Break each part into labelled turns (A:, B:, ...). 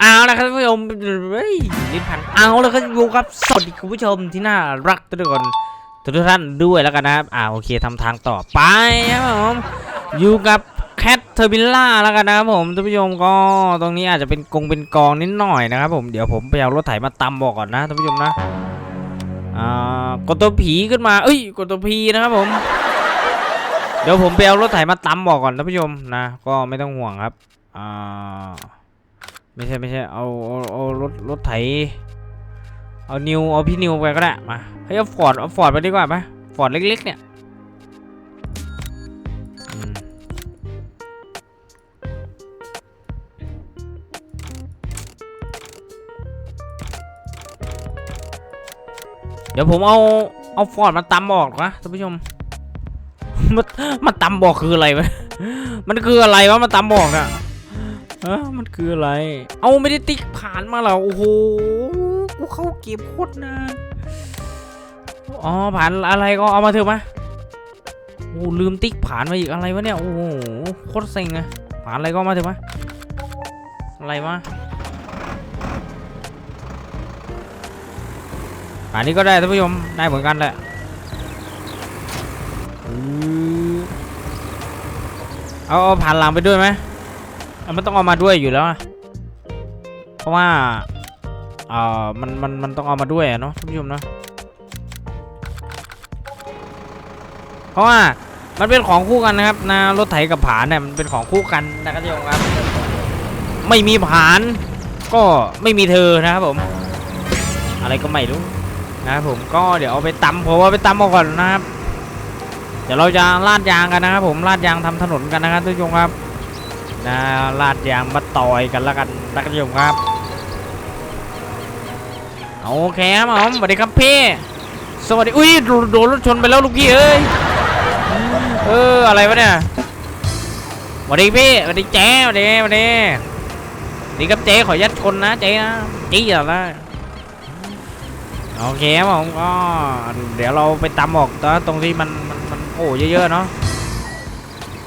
A: เอาละครับท่านผู้ชมเฮ้ยลิ้นพันเอาล้วก็อยู่ครับสวัสดีคุณผู้ชมที่น่ารักทุกคนทุกท่านด้วยแล้วกันนะครับอ่าโอเคทำทางต่อไปครับผมอยู่กับแคทเทอร์บิลล่าแล้วกันนะครับผมท่านผู้ชมก็ตรงนี้อาจจะเป็นกงเป็นกองนิดหน่อยนะครับผมเดี๋ยวผมไปเอารถไถมาตำบอกก่อนนะท่านผู้ชมนะอ่ากดตัวผีขึ้นมาเอ้ยกดตัวพีนะครับผมเดี๋ยวผมไปเอารถไถมาตำบอกก่อนท่านผู้ชมนะ ก็ไม่ต้องห่วงครับอ่า ไม่ใช่ไม่ใช่เอาเอาเอารถรถไถ เอานิวเอาพี่นิวไปก็ได้มาเฮ้ยเอาฟอร์ดเอาฟอร์ดไปดีกว่าไหมฟอร์ดเล็กๆเนี่ยเดี๋ยวผมเอาเอาฟอร์ดมาตำบอกนะท่านผู้ชมมันมันตำบอกคืออะไรวะมันคืออะไรวะมันตำบอกอะ เออมันคืออะไร เอาไม่ได้ติ๊กผ่านมาเหรอโอ้โห กูเข้าเก็บโคตรนานอ๋อผ่านอะไรก็เอามาเถอะมาโอ้ลืมติ๊กผ่านมาอีกอะไรวะเนี่ย โอ้โหโคตรเซ็งอะผ่านอะไรก็มาเถอะมาอะไรมาผ่านนี้ก็ได้ท่านผู้ชมได้เหมือนกันแหละเอาผ่านหลังไปด้วยไหม มันต้องเอามาด้วยอยู่แล้วนะเพราะว่าเอ่อมันมันมันต้องเอามาด้วยเนาะท่านผู้ชมเนาะเพราะว่ามันเป็นของคู่กันนะครับนะรถไถกับผานเนี่ยมันเป็นของคู่กันนะครับท่านผู้ชมครับ ไม่มีผานก็ไม่มีเธอนะครับผม อะไรก็ไม่รู้นะครับผมก็เดี๋ยวเอาไปตำผมเอาไปตำเอาก่อนนะครับ เดี๋ยวเราจะลาดยางกันนะครับผมลาดยางทำถนนกันนะครับท่านผู้ชมครับ นะลาดยางมาต่อยกันแล้วกันนักผู้ชมครับ โอเคครับผมสวัสดีครับพี่สวัสดีอุ้ยโดนรถชนไปแล้วลูกพี่เอ้ยเอออะไรวะเนี่ยสวัสดีพี่สวัสดีเจ๊สวัสดีสวัสดีสวัสดีครับเจ๊ขอยัดชนนะเจ๊นะจี้เหรอนะโอเคครับผมก็เดี๋ยวเราไปตำออกตรงที่มันมันมันโอ้เยอะๆเนาะ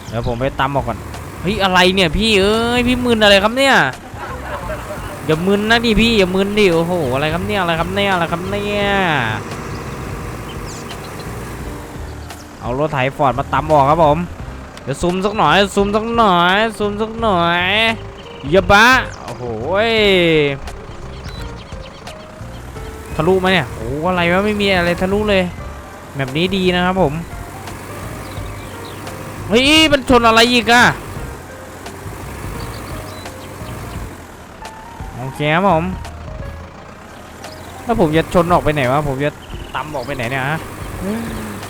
A: เดี๋ยวผมไปตำออกก่อน เฮ้ยอะไรเนี่ยพี่เอ้ยพี่มึนอะไรครับเนี่ยอย่ามึนนะดิพี่อย่ามึนดิโอ้โหอะไรครับเนี่ยอะไรครับเนี่ยอะไรครับเนี่ยเอารถไถฟอร์ดมาตำออกครับผมเดี๋ยวซูมสักหน่อยซูมสักหน่อยซูมสักหน่อยอย่าบ้าโอ้โหทะลุไหมเนี่ยโอ้อะไรวะไม่มีอะไรทะลุเลยแบบนี้ดีนะครับผมเฮ้ยมันชนอะไรอีกอะ โอเคครับผมแล้วผมจะชนออกไปไหนวะผมจะตำออกไปไหนเนี่ยฮะ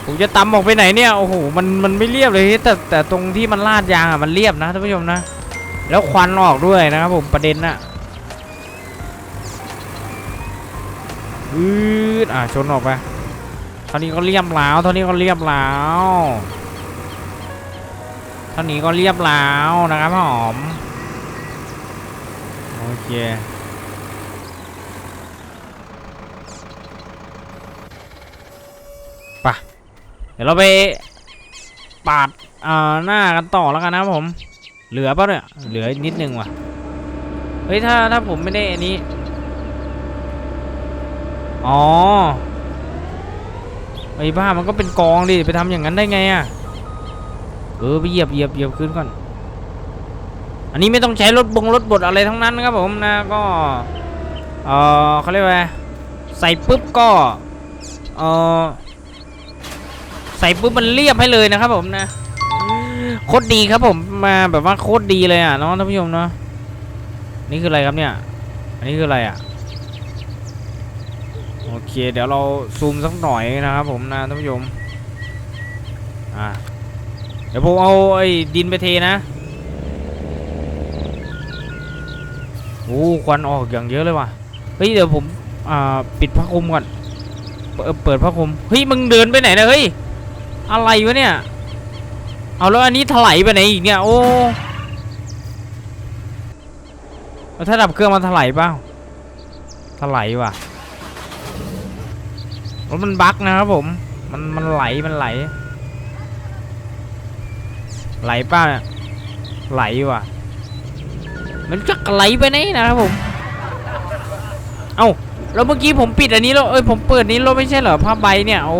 A: ผมจะตำออกไปไหนเนี่ยโอ้โหมันมันไม่เรียบเลยแต่แต่ตรงที่มันลาดยางอะมันเรียบนะท่านผู้ชมนะ แล้วควันออกด้วยนะครับผมประเด็นน่ะอืดอะชนออกไปเท่านี้ก็เรียบแล้วเท่านี้ก็เรียบแล้วเท่านี้ก็เรียบแล้วนะครับผม เคปะเดี๋ยวเราไปปาดอ่าหน้ากันต่อแล้วกันนะผม เหลือปะเนี่ยเหลือนิดนึงว่ะเฮ้ยถ้าถ้าผมไม่ได้อันนี้อ๋อไอ้บ้ามันก็เป็นกองดิไปทำอย่างนั้นได้ไงอะเออไปเหยียบเหยียบเหยียบขึ้นก่อน อันนี้ไม่ต้องใช้รถบงรถบดอะไรทั้งนั้นนะครับผมนะก็เออเขาเรียกว่าใส่ปุ๊บก็เออใส่ปุ๊บมันเรียบให้เลยนะครับผมนะโคตรดีครับผมมาแบบว่าโคตรดีเลยอะน้องท่านผู้ชมเนาะนี่คืออะไรครับเนี่ย อันนี้คืออะไรอะโอเคเดี๋ยวเราซูมสักหน่อยนะครับผมนะท่านผู้ชมอ่าเดี๋ยวผมเอาไอ้ดินไปเทนะ อ้ควันออกอย่างเยอะเลยว่ะเฮ้ยเดี๋ยวผมอ่าปิดผ้าคลุมก่อนเปิดเปิดผ้าคลุมเฮ้ยมึงเดินไปไหนนะเฮ้ยอะไรวะเนี่ย เอาแล้วอันนี้ถลายไปไหนอีกเนี่ยโอ้แล้วถ้าดับเครื่องมันถลายเปล่าถลายว่ะรถมันบั๊กนะครับผม มันมันไหลมันไหล ไหลเปล่าเนี่ยไหลว่ะ มันจะไหลไปไหนนะครับผม เอ้าแล้วเมื่อกี้ผมปิดอันนี้แล้วเอ้ยผมเปิดนี้แล้วไม่ใช่เหรอผ้าใบเนี่ยโอ้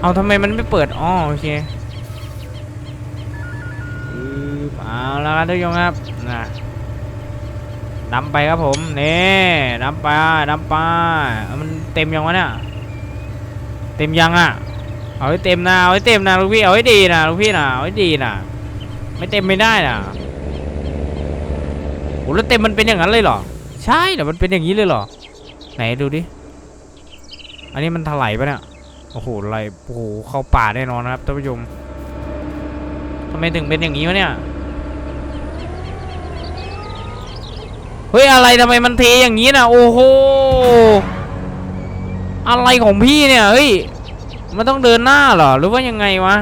A: เอาทำไมมันไม่เปิดอ๋อโอเคอือเอาแล้วครับทุกคนครับนะดำไปครับผมนี่ดำไปดำไปมันเต็มยังวะเนี่ยเต็มยังอะเอาให้เต็มนะเอาให้เต็มนะลูกพี่เอาให้ดีนะลูกพี่นะเอาให้ดีนะไม่เต็มไม่ได้นะ โอ้แล้วเต็มมันเป็นอย่างนั้นเลยเหรอ ใช่เหรอมันเป็นอย่างนี้เลยเหรอ ไหนดูดิ อันนี้มันถลายปะเนี่ย โอ้โหอะไรโอ้โหเข้าป่าแน่นอนนะครับท่านผู้ชมทำไมถึงเป็นอย่างนี้วะเนี่ย เฮ้ยอะไรทำไมมันเทอย่างนี้นะโอ้โห อะไรของพี่เนี่ย เฮ้ย มันต้องเดินหน้าเหรอ หรือว่ายังไงวะ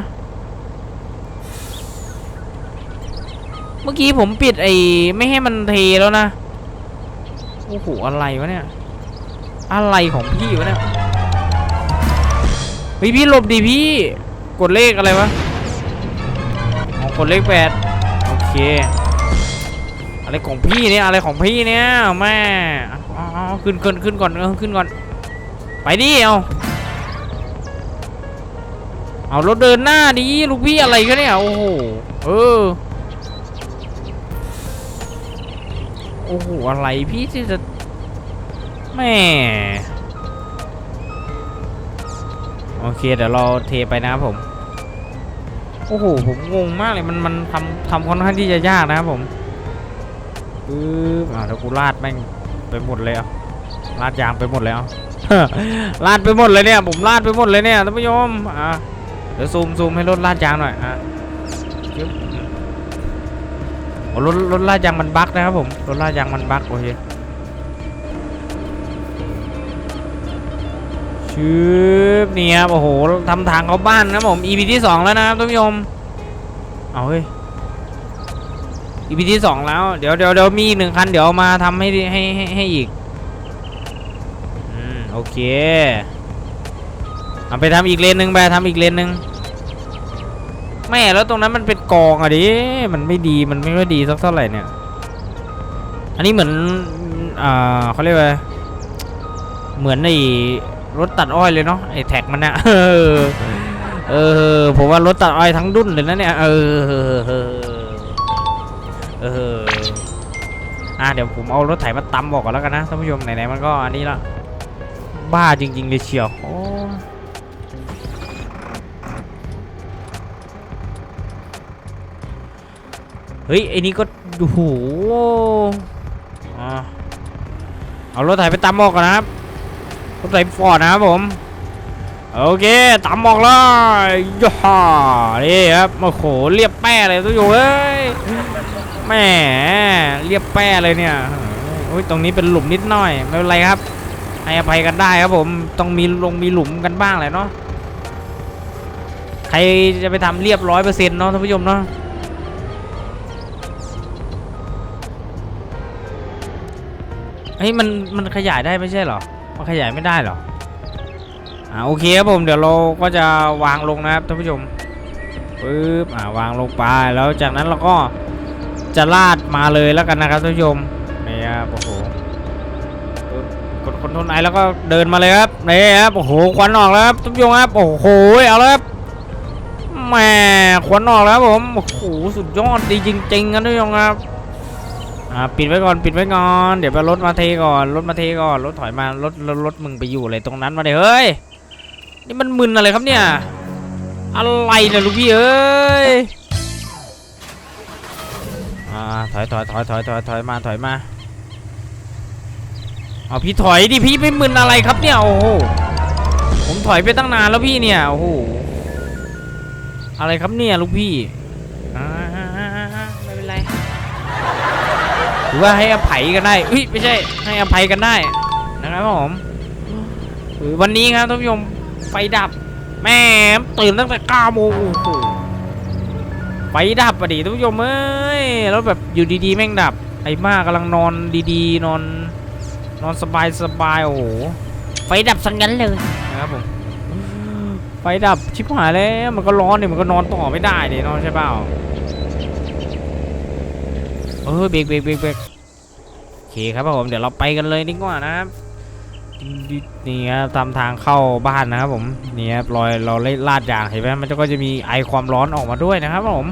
A: เมื่อกี้ผมปิดไอ้ไม่ให้มันเทแล้วนะโอ้โหอะไรวะเนี่ย อะไรของพี่วะเนี่ยเฮ้ยพี่หลบดิพี่ กดเลขอะไรวะอ๋อกดเลขแปดโอเค อะไรของพี่เนี่ยอะไรของพี่เนี่ยแม่ออขึ้นขึ้นขึ้นก่อนเออขึ้นก่อน ไปดิเอาเอารถเดินหน้าดิลูกพี่อะไรกันเนี่ยโอ้โหเออ อ้โห อะไรพี่ที่จะแม่โอเค เดี๋ยวเราเทไปนะครับผม โอ้โห ผมงงมากเลย มัน มันทำทำค่อนข้างที่จะยากนะครับผมปึ๊บอ่าเดี๋ยวกูลาดแม่งไปหมดเลยอะลาดยางไปหมดแล้วลาดไปหมดเลยเนี่ย ผมลาดไปหมดเลยเนี่ยท่านผู้ชม อะ เดี๋ยวซูมซูมให้รถลาดยางหน่อย อะ โอ้รถรถลาดยางมันบั๊กนะครับผมรถลาดยางมันบั๊กโอเคชืบเนี่ครับโอ้โหทำทางเขาบ้านนะผม EP ที่สองแล้วนะครับท่านผู้ชมเอาเฮ้ย EP ที่สองแล้วเดี๋ยวเดี๋ยวเดี๋ยวมีอีกหนึ่งคันเดี๋ยวมาทำให้ให้ให้ให้อีกอืมโอเคเอาไปทำอีกเลนหนึ่งไปทำอีกเลนหนึ่ง แม่แล้วตรงนั้นมันเป็นกองอะดิ มันไม่ดีมันไม่ค่อยดีสักเท่าไหร่เนี่ย อันนี้เหมือน อ่าเขาเรียกว่า เหมือนไอ้รถตัดอ้อยเลยเนาะไอ้แท็กมันเนี่ยเออเออผมว่ารถตัดอ้อยทั้งดุนเลยนะเนี่ยเออเอออะเดี๋ยวผมเอารถไถมาตำบอกก่อนแล้วกันนะท่านผู้ชมไหนๆมันก็อันนี้ละบ้าจริงๆเลยเชียวโอ้ ฮ้ยไอ้นี่ก็โอ้โหเอารถไถไปตำออกก่อนนะครับรถไถฟอร์ดนะครับผมโอเคตำออกเลยย่านี่ครับโอ้โหเรียบแป้เลยทุกอยู่เอ้ยแหม่เรียบแป้เลยเนี่ยโอ้ยตรงนี้เป็นหลุมนิดหน่อยไม่เป็นไรครับให้อภัยกันได้ครับผมต้องมีลงมีหลุมกันบ้างแหละเนาะใครจะไปทำเรียบร้อยเปอร์เซ็นต์เนาะท่านผู้ชมเนาะ ฮ้ยมันมันขยายได้ไม่ใช่เหรอ มันขยายไม่ได้เหรอ อ่าโอเคครับผมเดี๋ยวเราก็จะวางลงนะครับท่านผู้ชมปึ๊บอ่าวางลงไปแล้วจากนั้นเราก็จะลาดมาเลยแล้วกันนะครับท่านผู้ชมนี่ครับโอ้โหปึ๊บกดคอนโทรลไอแล้วก็เดินมาเลยครับนี่ครับโอ้โหควันออกแล้วครับท่านผู้ชมครับโอ้โหเอาแล้วครับแหมควันออกแล้วผมโอ้โหสุดยอดดีจริงๆครับท่านผู้ชมครับ อ่าปิดไว้ก่อนปิดไว้ก่อนเดี๋ยวไปรถมาเทก่อนรถมาเทก่อนรถถอยมารถรถรถมึงไปอยู่อะไรตรงนั้นมาเลยเฮ้ยนี่มันมึนอะไรครับเนี่ยอะไรเนี่ยลูกพี่เอ้ยอ่าถอยถอยถอยถอยถอยถอยมาถอยมาเอาพี่ถอยดิพี่ไม่มึนอะไรครับเนี่ยโอ้โหผมถอยไปตั้งนานแล้วพี่เนี่ยโอ้โหอะไรครับเนี่ยลูกพี่ รือว่าให้อภัยกันได้อุ้ยไม่ใช่ให้อภัยกันได้นะครับผมเออวันนี้ครับท่านผู้ชมไฟดับ แม่ตื่นตั้งแต่9โมงโอ้โหไฟดับอะดิท่านผู้ชมเอ้ยแล้วแบบอยู่ดีๆ แม่งดับ ไอ้มากำลังนอนดีๆ นอน นอนสบายสบายๆโอ้โหไฟดับสังงั้นเลยนะครับผมไฟดับชิบหายแล้วมันก็ร้อนเนี่ยมันก็นอนต่อไม่ได้ดินอนใช่เปล่า เออเบรกเบรกเบรกเบรกโอเคครับผมเดี๋ยวเราไปกันเลยดีกว่านะครับนี่ครับทำทางเข้าบ้านนะครับผมนี่ครับรอยเราเล่ลาดยางเห็นไหมมันก็จะมีไอความร้อนออกมาด้วยนะครับผม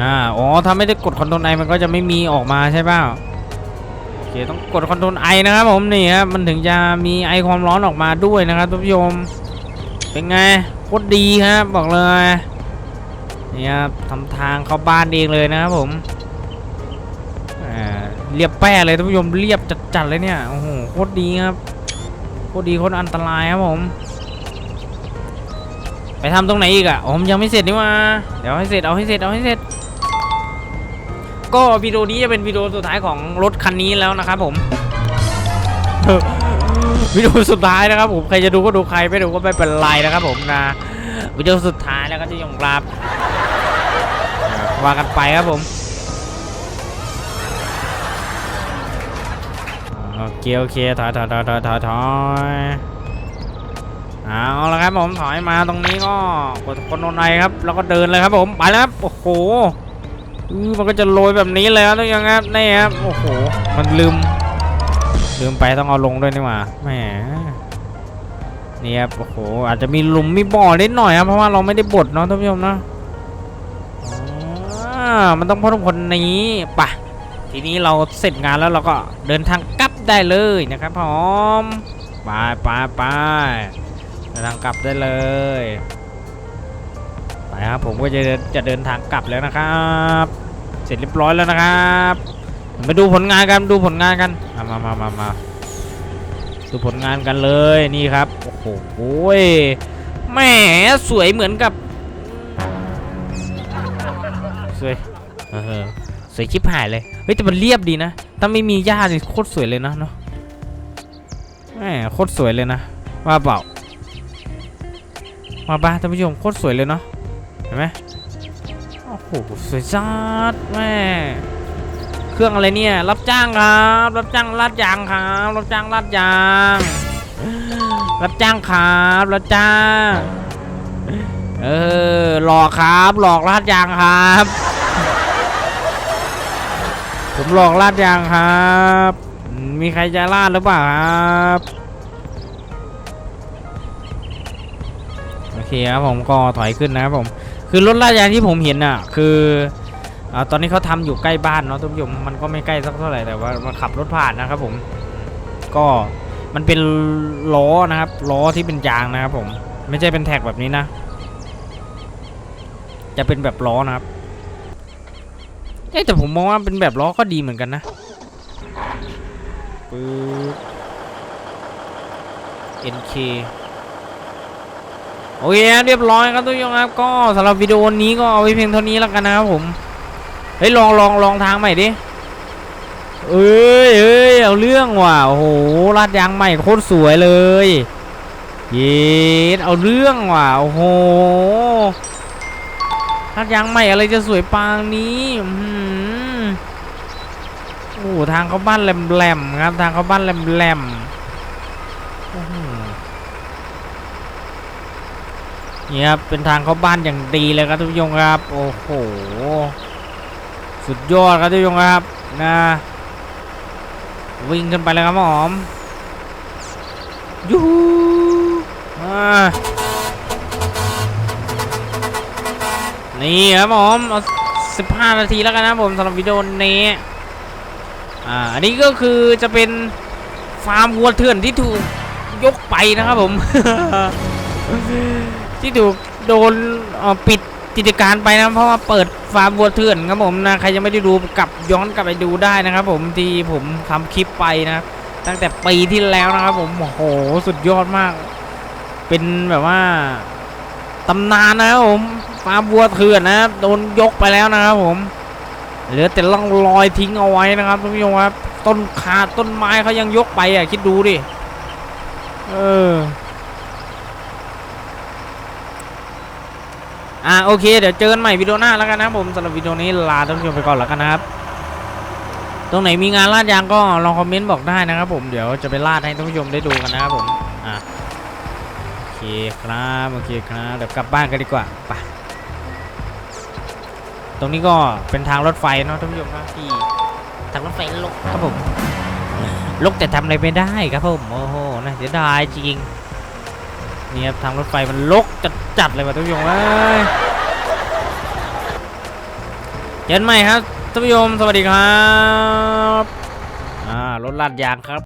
A: อ่าอ๋อถ้าไม่ได้กดคอนโทรลไอมันก็จะไม่มีออกมาใช่ป่าโอเคต้องกดคอนโทรลไอนะครับผมนี่ครับมันถึงจะมีไอความร้อนออกมาด้วยนะครับทุกผู้ชมเป็นไง คตรดีครับบอกเลยนี่ครับทำทางเข้าบ้านเองเลยนะครับผมอ่าเรียบแป้เลยท่านผู้ชมเรียบจัดๆเลยเนี่ยโอ้โหโคตรดีครับโคตรดีโคตรอันตรายครับผม ไปทำตรงไหนอีกอะผมยังไม่เสร็จนี่ว่าเดี๋ยวให้เสร็จเอาให้เสร็จเอาให้เสร็จ ก็วิดีโอนี้จะเป็นวิดีโอสุดท้ายของรถคันนี้แล้วนะครับผม วิดีโอสุดท้ายนะครับผมใครจะดูก็ดูใครไม่ดูก็ไม่เป็นไรนะครับผมนะวิดีโอสุดท้ายแล้วก็จะยองรับว่ากันไปครับผมโอเคโอเคถอยถอยถอยถอยถอยถอยเอาละครับผมถอยมาตรงนี้ก็กดคนโนนไนครับ แล้วก็เดินเลยครับผมไปแล้วครับโอ้โหมันก็จะโรยแบบนี้เลยครับทุกอย่างครับนี่ครับโอ้โหมันลืม ลืมไปต้องเอาลงด้วยนี่หว่าแหมนี่ครับโอ้โหอาจจะมีหลุมมีบ่อนิดหน่อยครับเพราะว่าเราไม่ได้บดเนาะท่านผู้ชมเนาะมันต้องพ่นคนนี้ปะทีนี้เราเสร็จงานแล้วเราก็เดินทางกลับได้เลยนะครับผมไปไปไปเดินทางกลับได้เลยไปครับผมก็จะจะเดินทางกลับแล้วนะครับ เสร็จเรียบร้อยแล้วนะครับ มาดูผลงานกันดูผลงานกันมามามามาดูผลงานกันเลยนี่ครับโอ้โหแหมสวยเหมือนกับสวยเออสวยชิบหายเลยเฮ้ยแต่มันเรียบดีนะถ้าไม่มีหญ้านี่โคตรสวยเลยนะเนาะแหมโคตรสวยเลยนะว่าเปล่ามาบ้าท่านผู้ชมโคตรสวยเลยเนาะเห็นไหมโอ้โหสวยจัดแม่ เครื่องอะไรเนี่ย รับจ้างครับ รับจ้างลาดยางครับ รับจ้างลาดยาง รับจ้างครับรับจ้างเออหลอกครับ หลอกลาดยางครับ ผมหลอกลาดยางครับมมีใครจะลาดหรือเปล่าครับโอเคครับผมก็ถอยขึ้นนะครับผม คือรถลาดยางที่ผมเห็นอะ คือ อตอนนี้เขาทำอยู่ใกล้บ้านเนาะทุกผู้ชมมันก็ไม่ใกล้สักเท่าไหร่แต่ว่ามันขับรถผ่านนะครับผม ก็มันเป็นล้อนะครับล้อที่เป็นยางนะครับผม ไม่ใช่เป็นแท็กแบบนี้นะ จะเป็นแบบล้อนะครับเอ๊แต่ผมมองว่าเป็นแบบล้อก็ดีเหมือนกันนะปึ๊บ NK โอเคเรียบร้อยครับทุกท่านครับ ก็สำหรับวิดีโอนี้ก็เอาไว้เพียงเท่านี้แล้วกันนะครับผม เฮ้ยลองลองลองทางใหม่ดิเอ้ยเอ้ยเอาเรื่องว่ะโอ้โหลาดยางใหม่โคตรสวยเลยเย็ดเอาเรื่องว่ะโอ้โหลาดยางใหม่อะไรจะสวยปางนี้อือโอ้ทางเข้าบ้านแหลมๆครับทางเข้าบ้านแหลมๆโอ้โหนี่ครับเป็นทางเข้าบ้านอย่างดีเลยครับทุกผู้ชมครับ โอ้โห สุดยอดครับทุกผู้ชมครับนะวิ่งขึ้นไปเลยครับหมอมยูฮูนี่ครับผมเอา15นาทีแล้วกันนะผมสำหรับวิดีโอนี้ อ่า อันนี้ก็คือจะเป็นฟาร์มวัวเถื่อนที่ถูกยกไปนะครับผม ที่ถูกโดนปิด กิจการไปนะเพราะว่าเปิดฟาร์มวัวเถื่อนครับผมนะใครยังไม่ได้ดูกลับย้อนกลับไปดูได้นะครับ ผมที่ผมทำคลิปไปนะตั้งแต่ปีที่แล้วนะครับ ผมโอ้โหสุดยอดมาก เป็นแบบว่าตำนานนะครับผมฟาร์มวัวเถื่อนนะโดนยกไปแล้วนะครับผมเหลือแต่ร่องรอยทิ้งเอาไว้นะครับท่านผู้ชมครับต้นขาต้นไม้เขายังยกไปอะคิดดูดิเออ อะโอเค เดี๋ยวเจอกันใหม่วิดีโอหน้าแล้วกันนะครับผมสำหรับวิดีโอนี้ลาท่านผู้ชมไปก่อนแล้วกันนะครับ ตรงไหนมีงานลาดยางก็ลองคอมเมนต์บอกได้นะครับผมเดี๋ยวจะไปลาดให้ท่านผู้ชมได้ดูกันนะครับผมอะโอเคครับโอเคครับเดี๋ยวกลับบ้านกันดีกว่าไปตรงนี้ก็เป็นทางรถไฟเนาะท่านผู้ชมนะที่ทางรถไฟลกครับผมลกแต่ทำอะไรไม่ได้ครับผมโอ้โหน่าเสียดายจริงนี่ครับทางรถไฟมันลกจัด จัดเลยว่ะท่านผู้ชมเอ้ยเจนใหม่ครับท่านผู้ชมสวัสดีครับ อ่ารถลาดยางครับ